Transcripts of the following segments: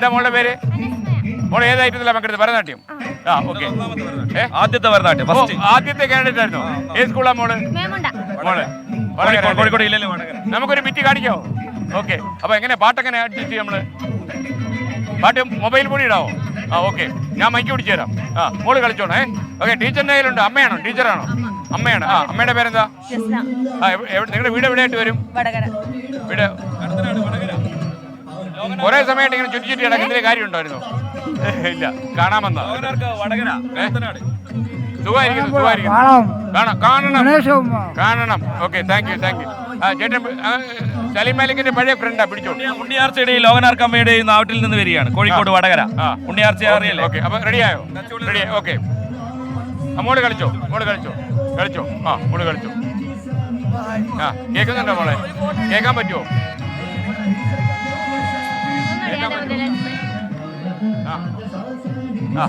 എന്താ മോളുടെ പേര്? മോളെ ഏത് ഐറ്റത്തിലാണ് പങ്കെടുത്തത്? ഭരതനാട്യം. ആ. ഓക്കെ. ആദ്യത്തെ ഭരതനാട്യം ഫസ്റ്റ്. ആദ്യത്തെ കാൻഡിഡേറ്റ് ആയിരുന്നു ഏത് സ്കൂളാ മോൾ? മോൾ. കോഴിക്കോട് ഇല്ലല്ലോ നമുക്കൊരു മിറ്റി കാണിക്കോ? ഓക്കെ. അപ്പൊ എങ്ങനെ പാട്ടെങ്ങനെ അഡ്ജസ്റ്റ് ചെയ്യും നമ്മൾ പാട്ട് മൊബൈൽ കൂടി ഇടാവോ? ആ ഓക്കെ. ഞാൻ മൈക്ക് പിടിച്ചു തരാം. ആ മോൾ കളിച്ചോണേ ഓക്കെ ടീച്ചറിന്റെ കയ്യിലുണ്ട്. അമ്മയാണോ? ടീച്ചറാണോ? അമ്മയാണ്. ആ അമ്മയുടെ പേരെന്താ? ആ നിങ്ങളുടെ വീട് എവിടെയായിട്ട് വരും? വടകര. വീട്? കുറെ സമയമായിട്ട് ഇങ്ങനെ ചുറ്റി ചുറ്റി കിടക്കുന്നതിൽ കാര്യം ഉണ്ടായിരുന്നു ഇല്ല കാണാമെന്നാ സുഖമായിരിക്കുന്നു സുഖമായിരിക്കുന്നു. കാണാം. കാണണം. കാണണം. Okay thank you thank you ആ ചേട്ടൻ സലീം മാലിക്കിന്റെ പഴയ ഫ്രണ്ടാ പിടിച്ചോ? ഉണ്ണിയാർച്ചയുടെയും ലോകനാർ കമ്മയുടെയും നാട്ടിൽ നിന്ന് വരികയാണ് കോഴിക്കോട് വടകര. ആ. ഉണ്ണിയാർച്ച അറിയല്ലേ? ഓക്കെ അപ്പൊ റെഡിയായോ റെഡി ഓക്കെ മോൾ കളിച്ചോ? മോൾ കളിച്ചോ? കളിച്ചോ? ആ മോൾ കളിച്ചോ. ആ കേൾക്കുന്നുണ്ടോ മോളെ? കേൾക്കാൻ പറ്റുമോ ആ ആ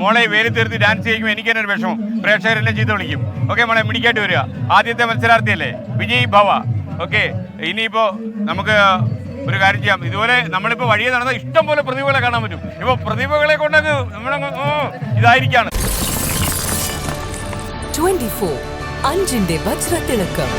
മോളെ വേലി തീർത്ത് ഡാൻസ് ചെയ്യുമ്പോൾ എനിക്ക് തന്നെ ഒരു വിഷമം. പ്രേക്ഷകരെല്ലാം ചീത്ത വിളിക്കും. ഓക്കെ മോളെ മിടിക്കായിട്ട് വരിക. ആദ്യത്തെ മത്സരാർത്ഥിയല്ലേ? വിജയ് ഭവ. ഓക്കെ ഇനിയിപ്പോ നമുക്ക് ഒരു കാര്യം ചെയ്യാം. ഇതുപോലെ നമ്മളിപ്പോൾ വഴിയെ നടന്ന ഇഷ്ടം പോലെ പ്രതിഭകളെ കാണാൻ പറ്റും. ഇപ്പൊ പ്രതിഭകളെ കൊണ്ടങ്ങ് നമ്മളങ്ങ് ഇതായിരിക്കാണ്. ട്വന്റി ഫോർ അഞ്ചിന്റെ വജ്രത്തിളക്കം.